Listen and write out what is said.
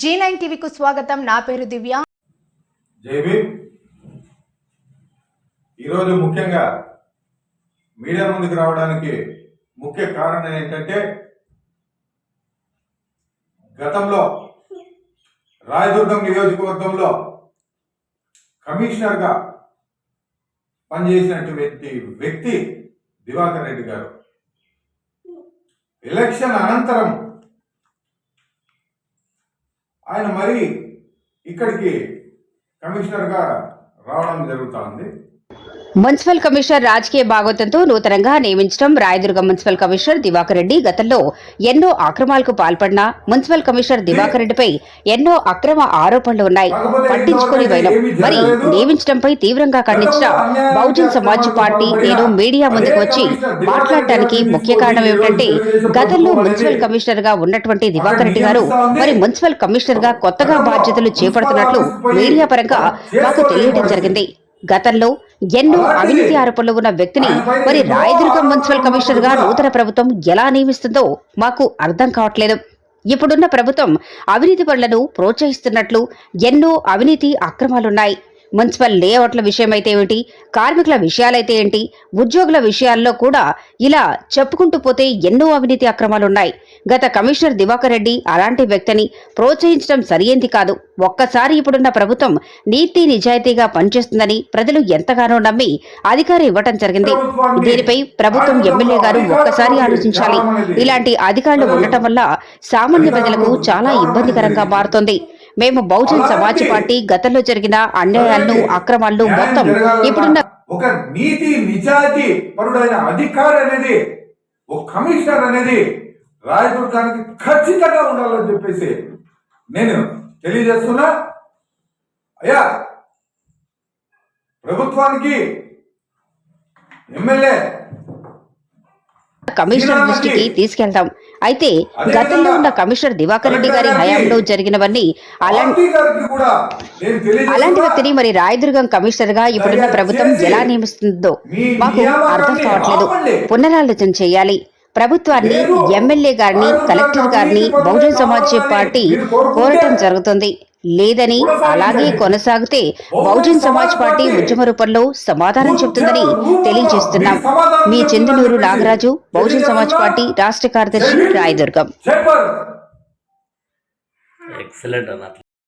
G nine టీవీకు స్వాగతం. నా పేరు దివ్య. ఈరోజు ముఖ్యంగా మీడియా ముందుకు రావడానికి ముఖ్య కారణం ఏంటంటే గతంలో రాయదుర్గం నియోజకవర్గంలో కమిషనర్గా పనిచేసినటువంటి వ్యక్తి దివాకర్ రెడ్డి గారు. ఎలక్షన్ అనంతరం ఆయన మరి ఇక్కడికి కమిషనర్గా రావడం జరుగుతూ ఉంది. మున్సిపల్ కమిషనర్ రాజకీయ భాగోతంతో నూతనంగా నియమించడం రాయదుర్గం మున్సిపల్ కమిషనర్ దివాకర్ రెడ్డి గతంలో ఎన్నో అక్రమాలకు పాల్పడిన మున్సిపల్ కమిషనర్ దివాకర్ రెడ్డిపై ఎన్నో అక్రమ ఆరోపణలు ఉన్నాయి. పట్టించుకుని వైనం. మరి నియమించడంపై తీవ్రంగా ఖండించిన బహుజన్ సమాజ్ పార్టీ నేడు మీడియా ముందుకు వచ్చి మాట్లాడటానికి ముఖ్య కారణం ఏమిటంటే గతంలో మున్సిపల్ కమిషనర్గా ఉన్నటువంటి దివాకర్ రెడ్డి గారు మరి మున్సిపల్ కమిషనర్గా కొత్తగా బాధ్యతలు చేపడుతున్నట్లు మీడియా పరంగా మాకు తెలియడం జరిగింది. గతంలో ఎన్నో అవినీతి ఆరోపణలు ఉన్న వ్యక్తిని మరి రాయదుర్గం మున్సిపల్ కమిషనర్గా నూతన ప్రభుత్వం ఎలా నియమిస్తుందో మాకు అర్థం కావట్లేదు. ఇప్పుడున్న ప్రభుత్వం అవినీతి పనులను ప్రోత్సహిస్తున్నట్లు ఎన్నో అవినీతి అక్రమాలున్నాయి. మున్సిపల్ లేఅవుట్ల విషయమైతే ఏమిటి? కార్మికుల విషయాలైతే ఏంటి? ఉద్యోగుల విషయాల్లో కూడా ఇలా చెప్పుకుంటూ పోతే ఎన్నో అవినీతి అక్రమాలున్నాయి. గత కమిషనర్ దివాకర్ రెడ్డి అలాంటి వ్యక్తిని ప్రోత్సహించడం సరియేంది కాదు. ఒక్కసారి ఇప్పుడున్న ప్రభుత్వం నీతి నిజాయితీగా పనిచేస్తుందని ప్రజలు ఎంతగానో నమ్మి అధికారం ఇవ్వటం జరిగింది. దీనిపై ప్రభుత్వం ఎమ్మెల్యే గారు ఒక్కసారి ఆలోచించాలి. ఇలాంటి అధికారులు ఉండటం వల్ల సామాన్య ప్రజలకు చాలా ఇబ్బందికరంగా మారుతోంది. మేము బహుజన్ సమాజ్ పార్టీ గతంలో జరిగిన అన్యాయాలను అక్రమాలను మొత్తం ఇప్పుడున్న ఒక నీతి నిజాయితీ పరుడైన అధికారి అనేది ఒక కమిషనర్ అనేది రాయదుర్గానికి ఖచ్చితంగా ఉండాలని చెప్పేసి నేను తెలియజేస్తున్నా. అయ్యా ప్రభుత్వానికి ఎమ్మెల్యే కమిషనర్ దృష్టికి తీసుకెళ్తాం. అయితే గతంలో ఉన్న కమిషనర్ దివాకర్ రెడ్డి గారి హయాంలో జరిగినవన్నీ అలాంటి అలాంటి వ్యక్తిని మరి రాయదుర్గం కమిషనర్గా ఇప్పుడున్న ప్రభుత్వం ఎలా నియమిస్తుందో మాకు అర్థం కావట్లేదు. పునరాలోచన చేయాలి. ప్రభుత్వాన్ని ఎమ్మెల్యే గారిని కలెక్టర్ గారిని బహుజన్ సమాజ్ పార్టీ కోరటం జరుగుతుంది. లేదని అలాగే కొనసాగితే బహుజన్ సమాజ్ పార్టీ ఉద్యమ రూపంలో సమాధానం చెప్తుందని తెలియజేస్తున్నాం. మీ చందనూరు నాగరాజు బహుజన్ సమాజ్ పార్టీ రాష్ట్ర కార్యదర్శి రాయదుర్గం.